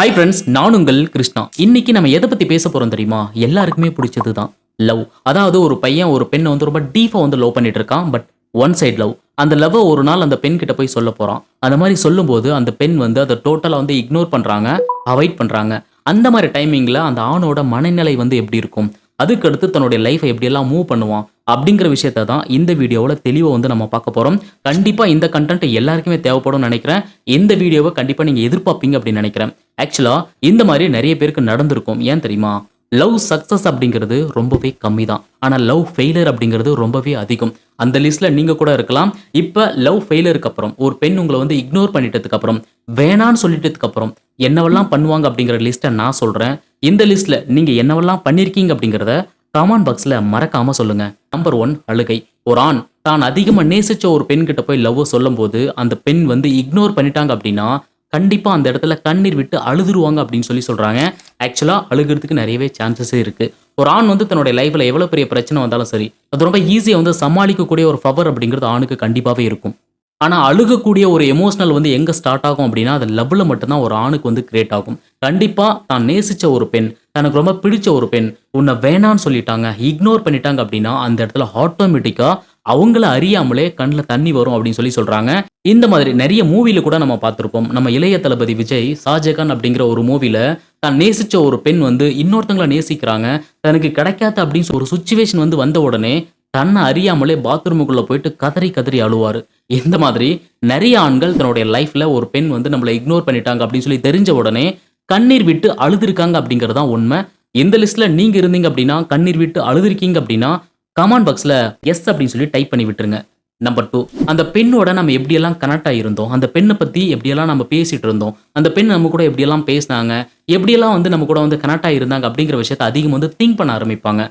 Hi friends நான் உங்கள் கிருஷ்ணா. இன்னைக்கு நம்ம எதை பத்தி பேச போறோம் தெரியுமா? எல்லாருக்குமே பிடிச்சது தான். லவ் அதாவது ஒரு பையன் ஒரு பெண்ணை வந்து ரொம்ப டீப்பா வந்து லவ் பண்ணிட்டு இருக்கான். பட் ஒன் சைடு லவ் அந்த லவ்வை ஒரு நாள் அந்த பெண் கிட்ட போய் சொல்ல போறான். அந்த மாதிரி சொல்லும்போது அந்த பெண் வந்து அதை டோட்டலா வந்து இக்னோர் பண்றாங்க அவாய்ட் பண்றாங்க. அந்த மாதிரி டைமிங்ல அந்த ஆணோட மனநிலை வந்து எப்படி இருக்கும்? அதுக்கடுத்து தன்னுடைய லைஃப்பை எப்படியெல்லாம் மூவ் பண்ணுவான்? அப்படிங்கிற விஷயத்த தான் இந்த வீடியோவில் தெளிவாக வந்து நம்ம பார்க்க போகிறோம் கண்டிப்பாக இந்த கண்டென்ட் எல்லாருக்குமே தேவைப்படும்னு நினைக்கிறேன். இந்த வீடியோவை கண்டிப்பாக நீங்கள் எதிர்பார்ப்பீங்க அப்படின்னு நினைக்கிறேன். ஆக்சுவலாக இந்த மாதிரி நிறைய பேருக்கு நடந்திருக்கும். ஏன் தெரியுமா? லவ் சக்ஸஸ் அப்படிங்கிறது ரொம்பவே கம்மி தான். ஆனால் லவ் ஃபெயிலியர் அப்படிங்கிறது ரொம்பவே அதிகம். அந்த லிஸ்ட்டில் நீங்கள் கூட இருக்கலாம். இப்போ லவ் ஃபெயிலியருக்கு அப்புறம் ஒரு பெண் உங்களை வந்து இக்னோர் பண்ணிட்டதுக்கு அப்புறம் வேணான்னு சொல்லிட்டதுக்கு அப்புறம் என்னவெல்லாம் பண்ணுவாங்க அப்படிங்கிற லிஸ்ட்டை நான் சொல்கிறேன் இந்த லிஸ்ட்டில் நீங்கள் என்னவெல்லாம் பண்ணியிருக்கீங்க அப்படிங்கிறத கமெண்ட் பாக்ஸில் மறக்காமல் சொல்லுங்கள் நம்பர் ஒன் அழுகை ஒரு ஆண் தான் அதிகமாக நேசிச்ச ஒரு பெண்கிட்ட போய் லவ் சொல்லும்போது அந்த பெண் வந்து இக்னோர் பண்ணிட்டாங்க அப்படின்னா கண்டிப்பாக அந்த இடத்துல கண்ணீர் விட்டு அழுதுருவாங்க அப்படின்னு சொல்லி சொல்கிறாங்க ஆக்சுவலாக அழுகிறதுக்கு நிறையவே சான்சஸே இருக்குது ஒரு ஆண் வந்து தன்னுடைய லைஃப்பில் எவ்வளோ பெரிய பிரச்சனை வந்தாலும் சரி அது ரொம்ப ஈஸியாக வந்து சமாளிக்கக்கூடிய ஒரு பவர் அப்படிங்கிறது ஆணுக்கு கண்டிப்பாகவே இருக்கும். ஆனால் அழுகக்கூடிய ஒரு எமோஷனல் வந்து எங்கே ஸ்டார்ட் ஆகும் அப்படின்னா அது லவ்வில் மட்டும்தான் ஒரு ஆணுக்கு வந்து கிரியேட் ஆகும். கண்டிப்பாக தான் நேசித்த ஒரு பெண் தனக்கு ரொம்ப பிடிச்ச ஒரு பெண். உன்னை வேணான்னு சொல்லிட்டாங்க இக்னோர் பண்ணிட்டாங்க அப்படின்னா அந்த இடத்துல ஆட்டோமேட்டிக்காக அவங்கள அறியாமலே கண்ணில் தண்ணி வரும் அப்படின்னு சொல்லி சொல்கிறாங்க இந்த மாதிரி நிறைய மூவியில் கூட நம்ம பார்த்துருப்போம். நம்ம இளைய தளபதி விஜய் ஷாஜகான் அப்படிங்கிற ஒரு மூவியில் தான் நேசித்த ஒரு பெண் வந்து இன்னொருத்தங்களை நேசிக்கிறாங்க. தனக்கு கிடைக்காத அப்படின்னு சொல்லி ஒரு சுச்சுவேஷன் வந்து வந்த உடனே தன்னை அறியாமலே பாத்ரூமுக்குள்ளே போயிட்டு கதறி கதறி அழுவார். இந்த மாதிரி நிறைய ஆண்கள் தன்னுடைய லைஃப்பில் ஒரு பெண் வந்து நம்மளை இக்னோர் பண்ணிட்டாங்க அப்படின்னு சொல்லி தெரிஞ்ச உடனே கண்ணீர் விட்டு அழுதுருக்காங்க அப்படிங்கிறது தான் உண்மை. இந்த லிஸ்ட்ல நீங்க இருந்தீங்க அப்படின்னா கண்ணீர் விட்டு அழுதுருக்கீங்க அப்படின்னா கமெண்ட் பாக்ஸ்ல எஸ் அப்படின்னு சொல்லி டைப் பண்ணி விட்டுருங்க. நம்பர் டூ அந்த பெண்ணோட நம்ம எப்படியெல்லாம் கனெக்ட் ஆகியிருந்தோம் அந்த பெண்ணை பற்றி எப்படியெல்லாம் நம்ம பேசிட்டு இருந்தோம்? அந்த பெண் நம்ம கூட எப்படியெல்லாம் பேசினாங்க? எப்படியெல்லாம் வந்து நம்ம கூட வந்து கனெக்ட் ஆகியிருந்தாங்க அப்படிங்கிற விஷயத்த அதிகம் வந்து திங்க் பண்ண ஆரம்பிப்பாங்க.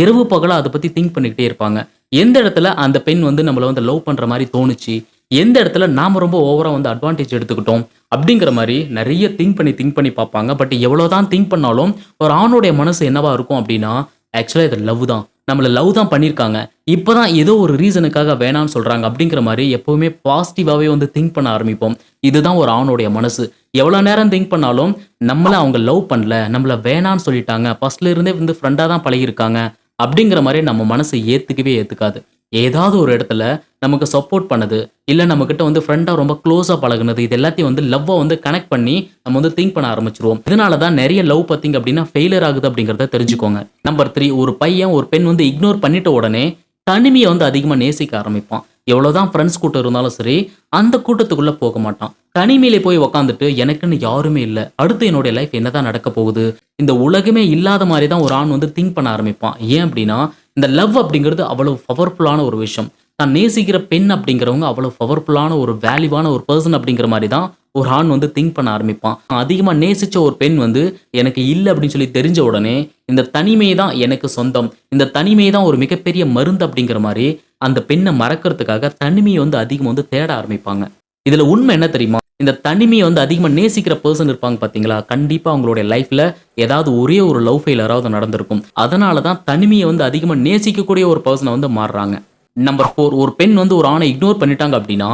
இரவு பகலாக அதை பற்றி திங்க் பண்ணிக்கிட்டே இருப்பாங்க. எந்த இடத்துல அந்த பெண் வந்து நம்மளை வந்து லவ் பண்ணுற மாதிரி தோணுச்சு? எந்த இடத்துல நாம் ரொம்ப ஓவராக வந்து அட்வான்டேஜ் எடுத்துக்கிட்டோம் அப்படிங்கிற மாதிரி நிறைய திங்க் பண்ணி திங்க் பண்ணி பார்ப்பாங்க. பட் எவ்வளோதான் திங்க் பண்ணாலும் ஒரு ஆணுடைய மனசு என்னவா இருக்கும் அப்படின்னா ஆக்சுவலாக இது லவ் தான். நம்மளை லவ் தான் பண்ணியிருக்காங்க. இப்போ தான் ஏதோ ஒரு ரீசனுக்காக வேணாம்னு சொல்கிறாங்க அப்படிங்கிற மாதிரி எப்போவுமே பாசிட்டிவாகவே வந்து திங்க் பண்ண ஆரம்பிப்போம். இதுதான் ஒரு ஆணுடைய மனசு. எவ்வளோ நேரம் திங்க் பண்ணாலும் நம்மளை அவங்க லவ் பண்ணல நம்மளை வேணான்னு சொல்லிட்டாங்க ஃபர்ஸ்ட்ல இருந்தே வந்து ஃப்ரெண்டாக தான் பழகியிருக்காங்க அப்படிங்கிற மாதிரி நம்ம மனசு ஏற்றுக்கவே ஏற்றுக்காது ஏதாவது ஒரு இடத்துல நமக்கு சப்போர்ட் பண்ணது இல்லை நம்மக்கிட்ட வந்து ஃப்ரெண்டாக ரொம்ப க்ளோஸாக பழகுனது இது எல்லாத்தையும் வந்து லவ்வை வந்து கனெக்ட் பண்ணி நம்ம வந்து திங்க் பண்ண ஆரம்பிச்சிருவோம். இதனால தான் நிறைய லவ் பார்த்தீங்க அப்படின்னா ஃபெயிலியர் ஆகுது அப்படிங்கிறத தெரிஞ்சுக்கோங்க. நம்பர் த்ரீ ஒரு பையன் ஒரு பெண் வந்து இக்னோர் பண்ணிட்ட உடனே தனிமையை வந்து அதிகமாக நேசிக்க ஆரம்பிப்பான். எவ்வளோதான் ஃப்ரெண்ட்ஸ் கூட்டம் இருந்தாலும் சரி அந்த கூட்டத்துக்குள்ளே போக மாட்டான். தனிமையிலே போய் உக்காந்துட்டு எனக்குன்னு யாருமே இல்லை. அடுத்து என்னுடைய லைஃப் என்னதான் நடக்க போகுது? இந்த உலகமே இல்லாத மாதிரி தான் ஒரு ஆண் வந்து திங்க் பண்ண ஆரம்பிப்பான். ஏன் அப்படின்னா இந்த லவ் அப்படிங்கிறது அவ்வளோ பவர்ஃபுல்லான ஒரு விஷயம். தான் நேசிக்கிற பெண் அப்படிங்கிறவங்க அவ்வளோ பவர்ஃபுல்லான ஒரு வேல்யூவான ஒரு பர்சன் அப்படிங்கிற மாதிரி தான் ஒரு ஆண் வந்து திங்க் பண்ண ஆரம்பிப்பான். அதிகமாக நேசித்த ஒரு பெண் வந்து எனக்கு இல்லை அப்படின்னு சொல்லி தெரிஞ்ச உடனே இந்த தனிமை தான் எனக்கு சொந்தம். இந்த தனிமை தான் ஒரு மிகப்பெரிய மருந்து அப்படிங்கிற மாதிரி அந்த பெண்ணை மறக்கிறதுக்காக தனிமையை வந்து அதிகமாக வந்து தேட ஆரம்பிப்பாங்க. இதில் உண்மை என்ன தெரியுமா? இந்த தனிமையை வந்து அதிகமாக நேசிக்கிற பர்சன் இருப்பாங்க பார்த்தீங்களா கண்டிப்பாக அவங்களுடைய லைஃப்பில் ஏதாவது ஒரே ஒரு லவ் ஃபெயிலராவது நடந்திருக்கும். அதனால தான் தனிமையை வந்து அதிகமாக நேசிக்கக்கூடிய ஒரு பர்சனை வந்து மாறுறாங்க. நம்பர் ஃபோர் ஒரு பெண் வந்து ஒரு ஆணை இக்னோர் பண்ணிட்டாங்க அப்படின்னா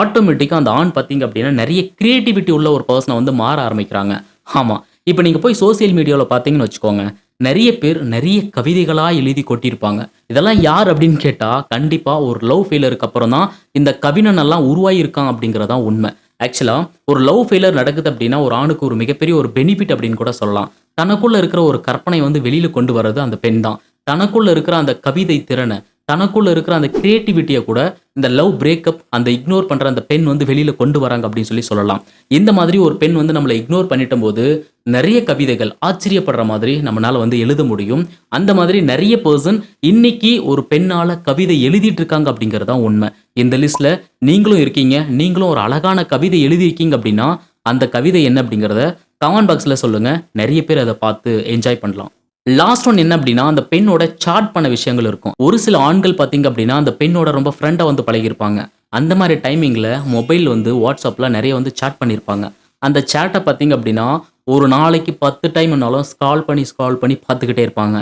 ஆட்டோமேட்டிக்காக அந்த ஆண் பார்த்தீங்க அப்படின்னா நிறைய கிரியேட்டிவிட்டி உள்ள ஒரு பர்சனை வந்து மாற ஆரம்பிக்கிறாங்க. ஆமாம் இப்போ நீங்கள் போய் சோசியல் மீடியாவில் பார்த்தீங்கன்னு வச்சுக்கோங்க நிறைய பேர் நிறைய கவிதைகளாக எழுதி கொட்டியிருப்பாங்க. இதெல்லாம் யார் அப்படின்னு கேட்டால் கண்டிப்பாக ஒரு லவ் ஃபெயிலருக்கு அப்புறம் தான் இந்த கவினனெல்லாம் எல்லாம் உருவாகியிருக்கான் அப்படிங்கிறதான் உண்மை. ஆக்சுவலாக ஒரு லவ் ஃபெயிலர் நடக்குது அப்படின்னா ஒரு ஆணுக்கு ஒரு மிகப்பெரிய ஒரு பெனிஃபிட் அப்படின்னு கூட சொல்லலாம். தனக்குள்ளே இருக்கிற ஒரு கற்பனை வந்து வெளியில் கொண்டு வர்றது அந்த பெண் தான். தனக்குள்ளே இருக்கிற அந்த கவிதை திறனை தனக்குள்ள இருக்கிற அந்த கிரியேட்டிவிட்டியை கூட இந்த லவ் பிரேக்கப் அந்த இக்னோர் பண்ணுற அந்த பெண் வந்து வெளியில் கொண்டு வராங்க அப்படின்னு சொல்லி சொல்லலாம். இந்த மாதிரி ஒரு பெண் வந்து நம்மளை இக்னோர் பண்ணிட்ட போது நிறைய கவிதைகள் ஆச்சரியப்படுற மாதிரி நம்மளால் வந்து எழுத முடியும். அந்த மாதிரி நிறைய பர்சன் இன்னைக்கு ஒரு பெண்ணால் கவிதை எழுதிட்டு இருக்காங்க அப்படிங்கறதுதான் உண்மை. இந்த லிஸ்ட்ல நீங்களும் இருக்கீங்க நீங்களும் ஒரு அழகான கவிதை எழுதியிருக்கீங்க அப்படின்னா அந்த கவிதை என்ன அப்படிங்கிறத கமெண்ட் பாக்ஸில் சொல்லுங்கள் நிறைய பேர் அதை பார்த்து என்ஜாய் பண்ணலாம். லாஸ்ட் ஒன் என்ன அப்படின்னா அந்த பெண்ணோட சாட் பண்ண விஷயங்கள் இருக்கும். ஒரு சில ஆண்கள் பார்த்தீங்க அப்படின்னா அந்த பெண்ணோட ரொம்ப ஃப்ரெண்டாக வந்து பழகியிருப்பாங்க. அந்த மாதிரி டைமிங்கில் மொபைல் வந்து வாட்ஸ்அப்பில் நிறைய வந்து சாட் பண்ணியிருப்பாங்க. அந்த சேட்டை பார்த்தீங்க அப்படின்னா ஒரு நாளைக்கு பத்து டைம்னாலும் ஸ்கால் பண்ணி ஸ்கால் பண்ணி பார்த்துக்கிட்டே இருப்பாங்க.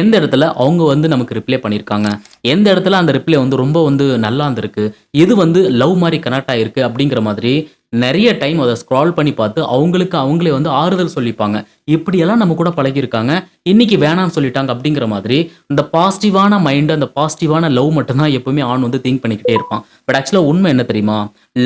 எந்த இடத்துல அவங்க வந்து நமக்கு ரிப்ளை பண்ணியிருக்காங்க? எந்த இடத்துல அந்த ரிப்ளை வந்து ரொம்ப வந்து நல்லா இருந்திருக்கு? எது வந்து லவ் மாதிரி கனெக்ட் ஆகிருக்கு அப்படிங்கிற மாதிரி நிறைய டைம் அதை ஸ்க்ரால் பண்ணி பார்த்து அவங்களுக்கு அவங்களே வந்து ஆறுதல் சொல்லிப்பாங்க. இப்படியெல்லாம் நம்ம கூட பழகியிருக்காங்க. இன்னைக்கு வேணாம்னு சொல்லிட்டாங்க அப்படிங்கிற மாதிரி இந்த பாசிட்டிவான மைண்டு அந்த பாசிட்டிவான லவ் மட்டும்தான் எப்பவுமே ஆண் வந்து திங்க் பண்ணிக்கிட்டே இருப்பான். பட் ஆக்சுவலாக உண்மை என்ன தெரியுமா?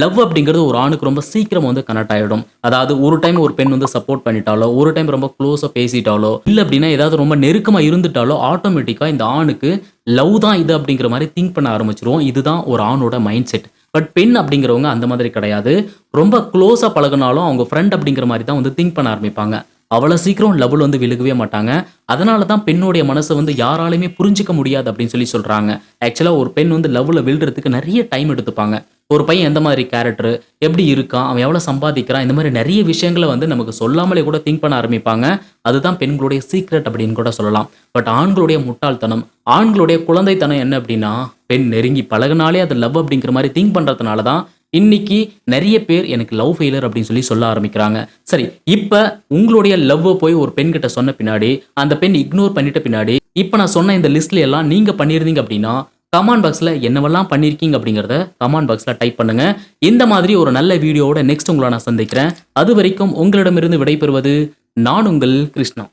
லவ் அப்படிங்கிறது ஒரு ஆணுக்கு ரொம்ப சீக்கிரம் வந்து கனெக்ட் ஆகிடும் அதாவது ஒரு டைம் ஒரு பெண் வந்து சப்போர்ட் பண்ணிட்டாலோ ஒரு டைம் ரொம்ப க்ளோஸாக பேசிட்டாலோ இல்லை அப்படின்னா ஏதாவது ரொம்ப நெருக்கமாக இருந்துட்டாலோ ஆட்டோமேட்டிக்காக இந்த ஆணுக்கு லவ் தான் இது அப்படிங்கிற மாதிரி திங்க் பண்ண ஆரம்பிச்சிருவோம். இதுதான் ஒரு ஆணோட மைண்ட் செட் பட் பெண் அப்படிங்கிறவங்க அந்த மாதிரி கிடையாது. ரொம்ப க்ளோஸாக பழகுனாலும் அவங்க ஃப்ரெண்ட் அப்படிங்கிற மாதிரி தான் வந்து திங்க் பண்ண ஆரம்பிப்பாங்க. அவ்வளோ சீக்கிரம் லவ்வில் வந்து விழுகவே மாட்டாங்க. அதனால தான் பெண்ணுடைய மனசை வந்து யாராலையுமே புரிஞ்சிக்க முடியாது அப்படின்னு சொல்லி சொல்கிறாங்க ஆக்சுவலாக ஒரு பெண் வந்து லவ்வில் விழுறதுக்கு நிறைய டைம் எடுத்துப்பாங்க. ஒரு பையன் எந்த மாதிரி கேரக்டர் எப்படி இருக்கான் அவன் எவ்வளோ சம்பாதிக்கிறான் இந்த மாதிரி நிறைய விஷயங்களை வந்து நமக்கு சொல்லாமலே கூட திங்க் பண்ண ஆரம்பிப்பாங்க. அதுதான் பெண்களுடைய சீக்ரெட் அப்படின்னு கூட சொல்லலாம். பட் ஆண்களுடைய முட்டாள்தனம் ஆண்களுடைய குழந்தைத்தனம் என்ன அப்படின்னா பெண் நெருங்கி பழகுனாலே அது லவ் அப்படிங்கிற மாதிரி திங்க் பண்ணுறதுனால தான் இன்னைக்கு நிறைய பேர் எனக்கு லவ் ஃபெயிலர் அப்படின்னு சொல்லி சொல்ல ஆரம்பிக்கிறாங்க. சரி இப்போ உங்களுடைய லவ்வை போய் ஒரு பெண் கிட்ட சொன்ன பின்னாடி அந்த பெண் இக்னோர் பண்ணிட்ட பின்னாடி இப்போ நான் சொன்ன இந்த லிஸ்ட்ல எல்லாம் நீங்கள் பண்ணியிருந்தீங்க அப்படின்னா கமெண்ட் பாக்ஸில் என்னவெல்லாம் பண்ணியிருக்கீங்க அப்படிங்கிறத கமெண்ட் பாக்ஸில் டைப் பண்ணுங்கள் இந்த மாதிரி ஒரு நல்ல வீடியோவோட நெக்ஸ்ட் உங்களை நான் சந்திக்கிறேன். அது வரைக்கும் உங்களிடமிருந்து விடைபெறுவது நான் உங்கள் கிருஷ்ணா.